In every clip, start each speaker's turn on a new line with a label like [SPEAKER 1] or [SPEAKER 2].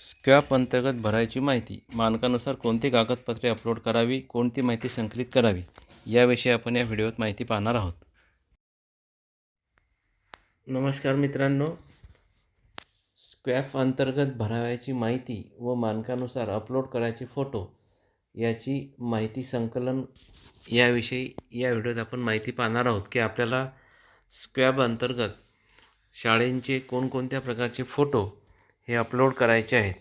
[SPEAKER 1] स्कॅप अंतर्गत भरायची माहिती मानकानुसार कोणती कागदपत्रे अपलोड करावी कोणती माहिती संकलित करावी याविषयी आपण या व्हिडिओत माहिती पाहणार आहोत. नमस्कार मित्रांनो. स्क्वॅफ अंतर्गत भरावयाची माहिती व मानकानुसार अपलोड करायचे फोटो याची माहिती संकलन याविषयी या व्हिडिओत आपण माहिती पाहणार आहोत की आपल्याला स्क्वॅब अंतर्गत शाळेंचे कोणकोणत्या प्रकारचे फोटो हे अपलोड करायचे आहेत.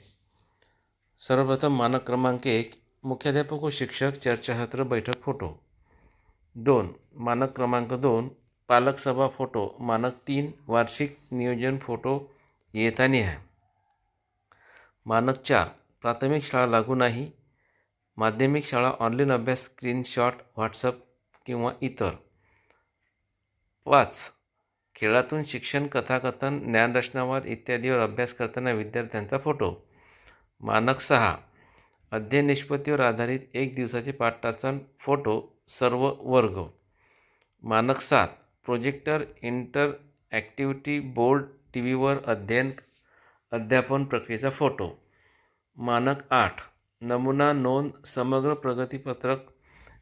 [SPEAKER 1] सर्वप्रथम मानक क्रमांक एक मुख्याध्यापक व शिक्षक चर्चासत्र बैठक फोटो. दोन मानक क्रमांक दोन पालक सभा फोटो मानक तीन वार्षिक नियोजन फोटो येताना आहे. मानक चार प्राथमिक शाळा लागू नाही माध्यमिक शाळा ऑनलाईन अभ्यास स्क्रीनशॉट व्हॉट्सअप किंवा इतर. पाच खेळातून शिक्षण कथाकथन ज्ञानरचनावाद इत्यादीवर अभ्यास करताना विद्यार्थ्यांचा फोटो. मानक सहा. अध्ययन निष्पत्तीवर आधारित एक दिवसाचे पाठतासन फोटो सर्व वर्ग. मानक सात. Projector inter activity board T व्हीवर अध्ययन अध्यापन प्रक्रियेचा फोटो. मानक आठ. नमुना नोंद समग्र प्रगतीपत्रक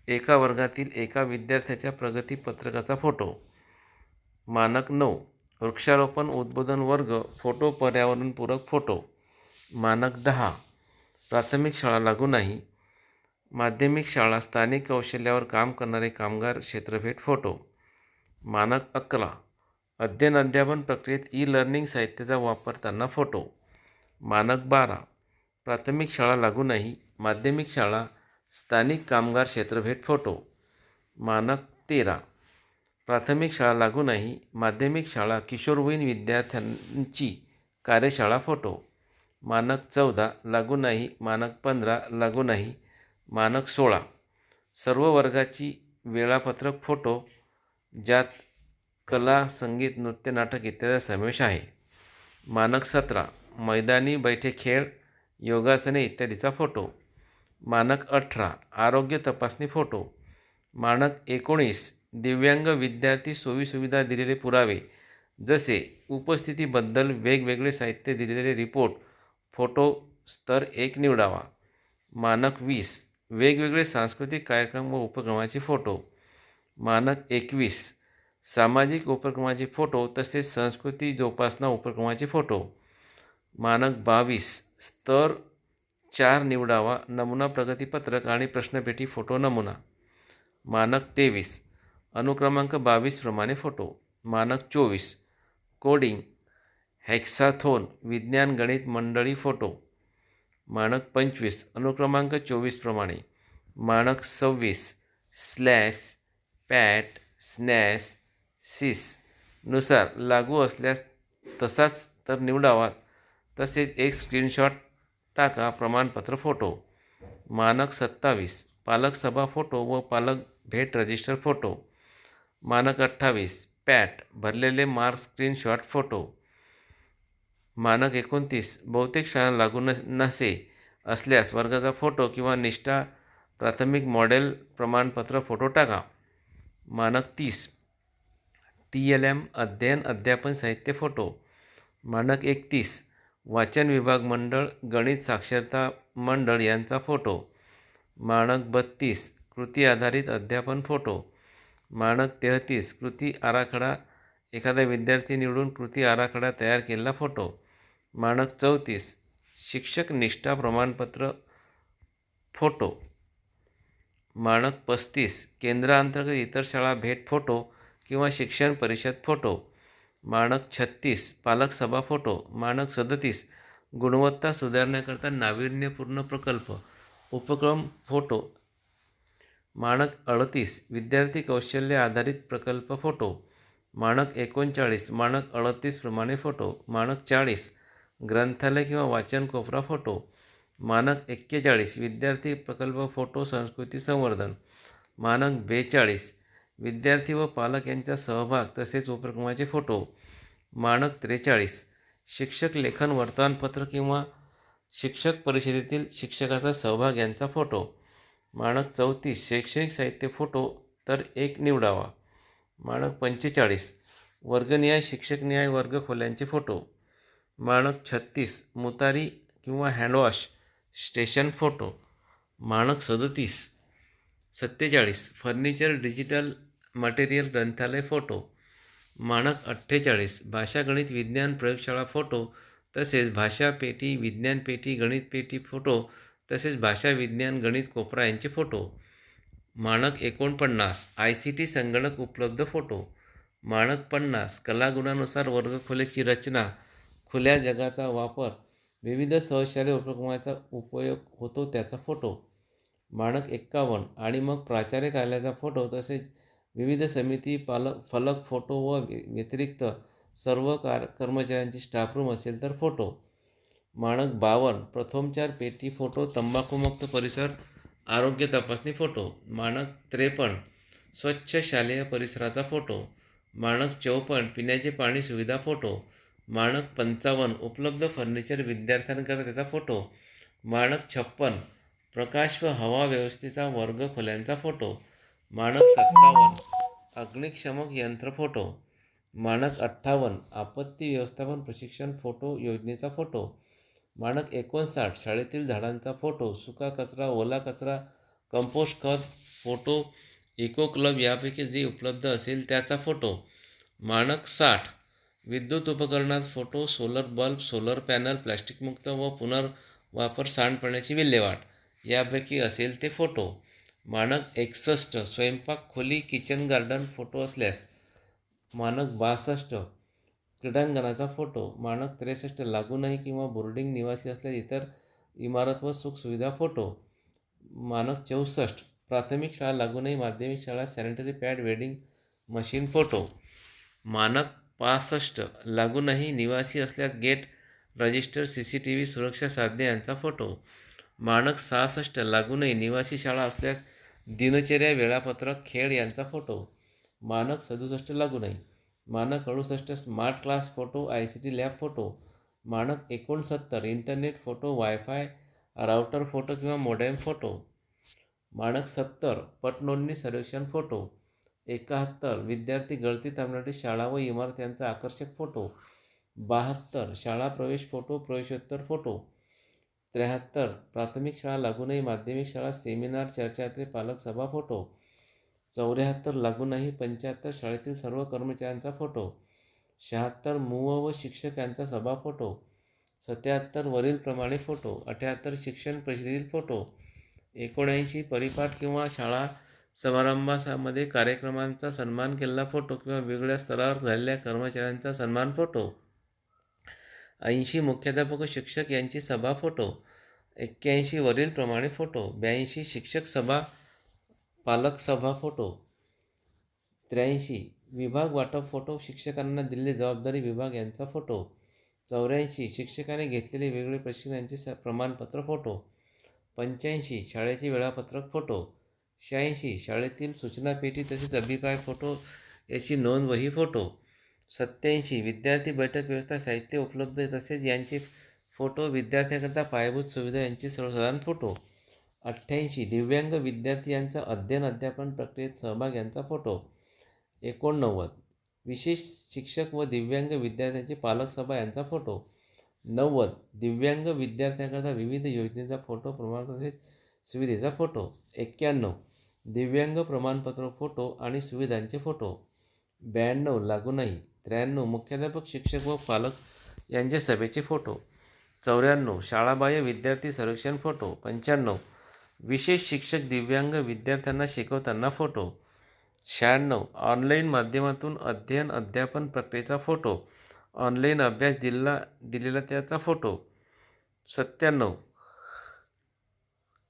[SPEAKER 1] एका वर्गातील एका विद्यार्थ्याच्या प्रगतीपत्रकाचा फोटो. मानक नऊ. वृक्षारोपण उद्बोधन वर्ग फोटो पर्यावरणपूरक फोटो. मानक दहा. प्राथमिक शाळा लागू नाही. माध्यमिक शाळा स्थानिक कौशल्यावर काम करणारे कामगार क्षेत्रभेट फोटो. मानक अकरा. अध्ययन अध्यापन प्रक्रियेत ई लर्निंग साहित्याचा वापरताना फोटो. मानक बारा. प्राथमिक शाळा लागू नाही. माध्यमिक शाळा स्थानिक कामगार क्षेत्रभेट फोटो. मानक तेरा. प्राथमिक शाळा लागूनही माध्यमिक शाळा किशोरवयीन विद्यार्थ्यांची कार्यशाळा फोटो. मानक चौदा लागू नाही. मानक पंधरा लागू नाही. मानक सोळा. सर्व वर्गाची वेळापत्रक फोटो ज्यात कला संगीत नृत्य नाटक इत्यादी समावेश आहे. मानक सतरा. मैदानी बैठे खेळ योगासने इत्यादीचा फोटो. मानक अठरा. आरोग्य तपासणी फोटो. मानक एकोणीस. दिव्यांग विद्यार्थी सोयीसुविधा दिलेले पुरावे. जसे उपस्थितीबद्दल वेगवेगळे साहित्य दिलेले रिपोर्ट फोटो स्तर एक निवडावा. मानक वीस वेगवेगळे सांस्कृतिक कार्यक्रम व उपक्रमाचे फोटो. मानक एकवीस सामाजिक उपक्रमाचे फोटो तसेच संस्कृती जोपासना उपक्रमाचे फोटो. मानक बावीस स्तर चार निवडावा नमुना प्रगतीपत्रक आणि प्रश्नपेटी फोटो नमुना. मानक तेवीस अनुक्रमांक बावीस प्रमाणे फोटो. मानक चोवीस. कोडिंग. हेक्साथोन. विज्ञान गणित मंडळी फोटो. मानक पंचवीस. अनुक्रमांक चोवीस प्रमाणे. मानक सव्वीस. स्लॅश. पॅट. स्नॅश. सिस. नुसार लागू असल्यास तसाच तर निवडावा. तसेच एक स्क्रीनशॉट टाका. प्रमाणपत्र फोटो. मानक सत्तावीस. पालक सभा फोटो व पालक भेट रजिस्टर फोटो. मानक अठ्ठावीस पॅट भरलेले मार्क स्क्रीनशॉट फोटो. मानक एकोणतीस बहुतेक शाळा लागू न नसे असल्यास वर्गाचा फोटो किंवा निष्ठा प्राथमिक मॉडेल प्रमाणपत्र फोटो टाका. मानक तीस टी एल एम अध्ययन अध्यापन साहित्य फोटो. मानक एकतीस वाचन विभाग मंडळ गणित साक्षरता मंडळ यांचा फोटो. मानक बत्तीस कृती आधारित अध्यापन फोटो. मानक तेहतीस कृती आराखडा एखादा विद्यार्थी निवडून कृती आराखडा तयार केलेला फोटो. मानक चौतीस शिक्षक निष्ठा प्रमाणपत्र फोटो. मानक पस्तीस केंद्रांतर्गत इतर शाळा भेट फोटो किंवा शिक्षण परिषद फोटो. मानक छत्तीस पालक सभा फोटो. मानक सदतीस गुणवत्ता सुधारण्याकरता नाविन्यपूर्ण प्रकल्प. उपक्रम फोटो. मानक अडतीस विद्यार्थी कौशल्य आधारित प्रकल्प फोटो. मानक एकोणचाळीस मानक अडतीसप्रमाणे फोटो. मानक चाळीस ग्रंथालय किंवा वाचन कोपरा फोटो. मानक एक्केचाळीस विद्यार्थी प्रकल्प फोटो संस्कृती संवर्धन. मानक बेचाळीस विद्यार्थी व पालक यांचा सहभाग तसेच उपक्रमाचे फोटो. मानक त्रेचाळीस शिक्षक लेखन वर्तमानपत्र किंवा शिक्षक परिषदेतील शिक्षकाचा सहभाग यांचा फोटो. मानक चौतीस शैक्षणिक साहित्य फोटो तर एक निवडावा. मानक पंचेचाळीस वर्गनिहाय शिक्षकनिहाय वर्गखोल्यांचे फोटो. मानक छत्तीस मुतारी किंवा हँडवॉश स्टेशन फोटो. मानक सदतीस सत्तेचाळीस फर्निचर डिजिटल मटेरियल ग्रंथालय फोटो. मानक अठ्ठेचाळीस भाषा गणित विज्ञान प्रयोगशाळा फोटो तसेच भाषा पेटी विज्ञान पेटी गणित पेटी फोटो तसेच भाषा विज्ञान गणित कोपरा यांचे फोटो. मानक एकोणपन्नास आय सी टी संगणक उपलब्ध फोटो. मानक पन्नास कलागुणानुसार वर्गखोलीची रचना. खुल्या जगाचा वापर. विविध सहशाले उपक्रमाचा उपयोग होतो त्याचा फोटो. मानक एक्कावन्न आणि मग प्राचार्य कार्यालयाचा फोटो तसेच विविध समिती पालक फलक फोटो व व्यतिरिक्त सर्व कार कर्मचाऱ्यांची स्टाफ रूम असेल तर फोटो. माणक बावन्न प्रथमचार पेटी फोटो तंबाखूमुक्त परिसर आरोग्य तपासणी फोटो. मानक त्रेपन्न स्वच्छ शालेय परिसराचा फोटो. माणक चौपन्न पिण्याचे पाणी सुविधा फोटो. माणक पंचावन्न उपलब्ध फर्निचर विद्यार्थ्यांकरता त्याचा फोटो. माणक छप्पन प्रकाश व हवा व्यवस्थेचा वर्ग खोल्यांचा फोटो. माणक सत्तावन्न अग्निक्षमक यंत्र फोटो. मानक अठ्ठावन्न आपत्ती व्यवस्थापन प्रशिक्षण फोटो योजनेचा फोटो. मानक एकोणसाठ शाळेतील झाडांचा फोटो सुका कचरा ओला कचरा कंपोस्ट खत फोटो इको क्लब यापैकी जे उपलब्ध असेल त्याचा फोटो. मानक साठ विद्युत उपकरणात photo solar bulb solar panel प्लॅस्टिकमुक्त व पुनर्वापर सांडपाण्याची विल्हेवाट यापैकी असेल ते फोटो. मानक एकसष्ट स्वयंपाक खोली किचन गार्डन फोटो असल्यास मानक बासष्ट क्रीडांगणाचा फोटो मानक त्रेसष्ट लागू नाही किंवा बोर्डिंग निवासी असलेल्या इतर इमारत व सुखसुविधा फोटो मानक चौसष्ट प्राथमिक शाळा लागू नाही माध्यमिक शाळा sanitary pad vending machine photo मानक पासष्ट लागू नाही निवासी असल्यास gate register C C T V सुरक्षा साधने यांचा फोटो मानक सहासष्ट लागू नाही निवासी शाळा असल्यास दिनचर्या वेळापत्रक खेळ यांचा फोटो मानक सदुसष्ट लागू नाही मानक अडुसष्ट smart class photo I C T lab photo मानक एकोणसत्तर internet photo wifi router photo किंवा मोडेम फोटो मानक सत्तर पटनोंदणी सर्वेक्षण फोटो एकाहत्तर विद्यार्थी गळती थांबण्यासाठी शाळा व इमारत यांचा आकर्षक फोटो बहात्तर शाळा प्रवेश फोटो प्रवेशोत्तर फोटो त्र्याहत्तर प्राथमिक शाळा लागूनही माध्यमिक शाळा सेमिनार चर्चात्रे पालक सभा फोटो चौऱ्याहत्तर लागूनही पंच्याहत्तर शाळेतील सर्व कर्मचाऱ्यांचा फोटो शहात्तर मूव व शिक्षक यांचा सभा फोटो सत्याहत्तर वरीलप्रमाणे फोटो अठ्याहत्तर शिक्षण परिषदेतील फोटो एकोणऐंशी परिपाठ किंवा शाळा समारंभामध्ये कार्यक्रमांचा सन्मान केलेला फोटो किंवा वेगळ्या स्तरावर झालेल्या कर्मचाऱ्यांचा सन्मान फोटो ऐंशी मुख्याध्यापक व शिक्षक यांची सभा फोटो एक्क्याऐंशी वरीलप्रमाणे फोटो ब्याऐंशी शिक्षक सभा पालक सभा फोटो त्र्याऐंशी. विभाग वाटप फोटो शिक्षकांना दिलेली जबाबदारी विभाग यांचा फोटो चौऱ्याऐंशी. शिक्षकाने घेतलेले वेगवेगळे प्रशिक्षणांचे स प्रमाणपत्र फोटो पंच्याऐंशी. शाळेचे वेळापत्रक फोटो शहाऐंशी. शाळेतील सूचनापेटी तसेच अभिप्राय फोटो याची नोंद वही फोटो सत्याऐंशी. विद्यार्थी बैठक व्यवस्था साहित्य उपलब्ध तसेच यांचे फोटो विद्यार्थ्यांकरता पायाभूत सुविधा यांचे सर्वसाधारण फोटो अठ्ठ्याऐंशी दिव्यांग विद्यार्थी यांचा अध्ययन अध्यापन प्रक्रियेत सहभाग यांचा फोटो. एकोणनव्वद. विशेष शिक्षक व दिव्यांग विद्यार्थ्यांची पालक सभा यांचा फोटो. नव्वद. दिव्यांग विद्यार्थ्यांकरता विविध योजनेचा फोटो प्रमाणपत्र सुविधेचा फोटो. एक्क्याण्णव. दिव्यांग प्रमाणपत्र फोटो आणि सुविधांचे फोटो. ब्याण्णव. लागू नाही. त्र्याण्णव. मुख्याध्यापक शिक्षक व पालक यांचे सभेचे फोटो. चौऱ्याण्णव. शाळाबाह्य विद्यार्थी सर्वेक्षण फोटो. पंच्याण्णव. विशेष शिक्षक दिव्यांग विद्यार्थ्यांना शिकवताना फोटो. शहाण्णव. ऑनलाईन माध्यमातून अध्ययन अध्यापन प्रक्रियेचा फोटो. ऑनलाईन अभ्यास दिला दिलेला त्याचा फोटो. सत्त्याण्णव.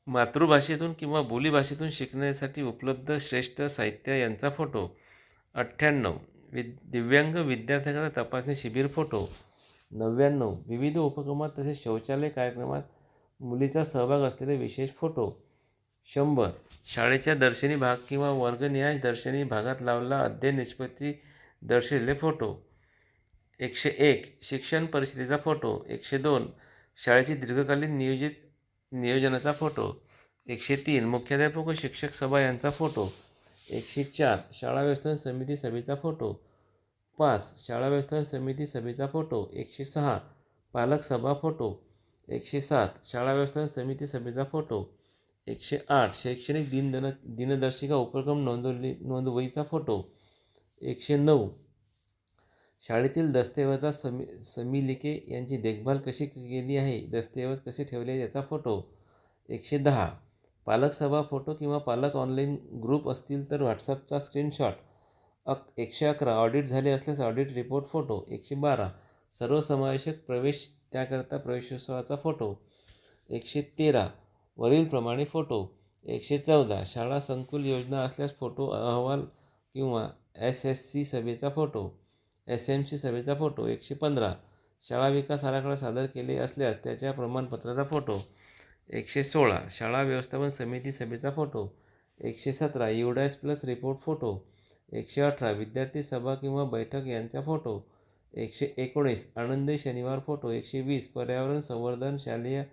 [SPEAKER 1] मातृभाषेतून किंवा बोलीभाषेतून शिकण्यासाठी उपलब्ध श्रेष्ठ साहित्य यांचा फोटो. अठ्ठ्याण्णव. वि दिव्यांग विद्यार्थ्यांकरता तपासणी शिबिर फोटो. नव्याण्णव. विविध उपक्रमात तसेच शौचालय कार्यक्रमात मुलीचा सहभाग असलेले विशेष फोटो. शंभर. शाळेच्या दर्शनी भाग किंवा वर्गनिहाय दर्शनी भागात लावला अध्ययन निष्पत्ती दर्शविलेले फोटो. एकशे एक. शिक्षण परिषदेचा फोटो. एकशे दोन. शाळेची दीर्घकालीन नियोजित नियोजनाचा फोटो. एकशे तीन. मुख्याध्यापक व शिक्षक सभा यांचा फोटो. एकशे चार. शाळा व्यवस्थापन समिती सभेचा फोटो. पाच. शाळा व्यवस्थापन समिती सभेचा फोटो. एकशे सहा. पालक सभा फोटो. एकशे सात. शाळा व्यवस्थापन समिती सभेचा फोटो एकशे आठ. शैक्षणिक दिनदन दिनदर्शिका उपक्रम नोंदवली नोंदवहीचा फोटो एकशे नऊ. शाळेतील दस्तऐवजा समी समिलिके यांची देखभाल कशी केली आहे? दस्तऐवज कसे ठेवले याचा फोटो एकशे दहा. पालक सभा फोटो किंवा पालक ऑनलाईन ग्रुप असतील तर व्हॉट्सअपचा स्क्रीनशॉट अक एकशे अकरा. ऑडिट झाले असल्यास ऑडिट रिपोर्ट फोटो एकशे बारा. सर्वसमावेशक प्रवेश त्याकरता प्रवेशोत्सवाचा फोटो. एकशे तेरा वरीलप्रमाणे फोटो. एकशे चौदा शाळा संकुल योजना असल्यास फोटो अहवाल किंवा एस एस सी सभेचा फोटो. एस एम सी सभेचा फोटो. एकशे पंधरा शाळा विकास आराखडा सादर केले असल्यास त्याच्या प्रमाणपत्राचा फोटो. एकशे सोळा शाळा व्यवस्थापन समिती सभेचा फोटो. एकशे सतरा युडॅस प्लस रिपोर्ट फोटो. एकशे अठरा विद्यार्थी सभा किंवा बैठक यांचा फोटो. एकशे एकोणीस. आनंदी शनिवार फोटो. एकशे वीस. पर्यावरण संवर्धन शालेय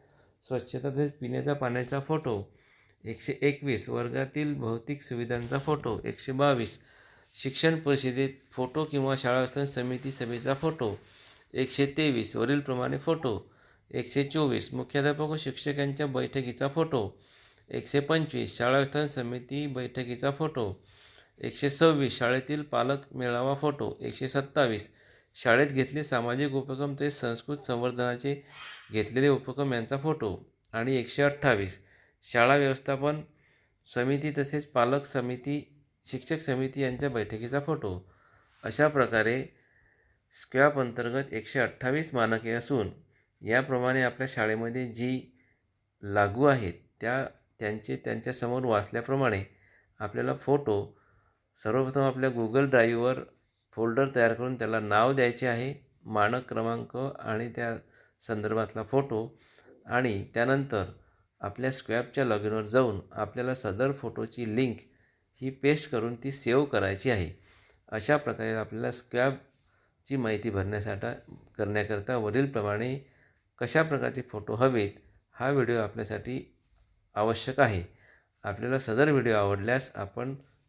[SPEAKER 1] स्वच्छता तसेच पिण्याच्या पाण्याचा फोटो. एकशे एकवीस. वर्गातील भौतिक सुविधांचा फोटो. एकशे बावीस. शिक्षण परिषदेत फोटो किंवा शाळा व्यवस्थापन समिती सभेचा फोटो. एकशे तेवीस. वरीलप्रमाणे फोटो. एकशे चोवीस. मुख्याध्यापक व शिक्षकांच्या बैठकीचा फोटो. एकशे पंचवीस. शाळा व्यवस्थापन समिती बैठकीचा फोटो. एकशे सव्वीस. शाळेतील पालक मेळावा फोटो. एकशे सत्तावीस. शाळेत घेतले सामाजिक उपक्रम ते संस्कृत संवर्धनाचे घेतलेले उपक्रम यांचा फोटो आणि एकशे अठ्ठावीस. शाळा व्यवस्थापन समिती तसेच पालक समिती शिक्षक समिती यांच्या बैठकीचा फोटो. अशा प्रकारे स्क्वॅप अंतर्गत एकशे अठ्ठावीस मानके असून याप्रमाणे आपल्या शाळेमध्ये जी लागू आहेत त्या त्यांचे त्यांच्यासमोर वाचल्याप्रमाणे आपल्याला फोटो सर्वप्रथम आपल्या गुगल ड्राईव्हवर फोल्डर तयार करून त्याला नाव द्यायचे आहे मानक क्रमांक आणि त्या संदर्भातला फोटो आणि त्यानंतर आपल्या स्क्वॅपच्या लॉगिनवर जाऊन आपल्याला सदर फोटोची लिंक ही पेस्ट करून ती सेव्ह करायची आहे. अशा प्रकारे आपल्याला स्क्वॅबची माहिती भरण्यासाठी करण्याकरता वरीलप्रमाणे कशा प्रकारचे फोटो हवेत हा व्हिडिओ आपल्यासाठी आवश्यक आहे. आपल्याला सदर व्हिडिओ आवडल्यास आपण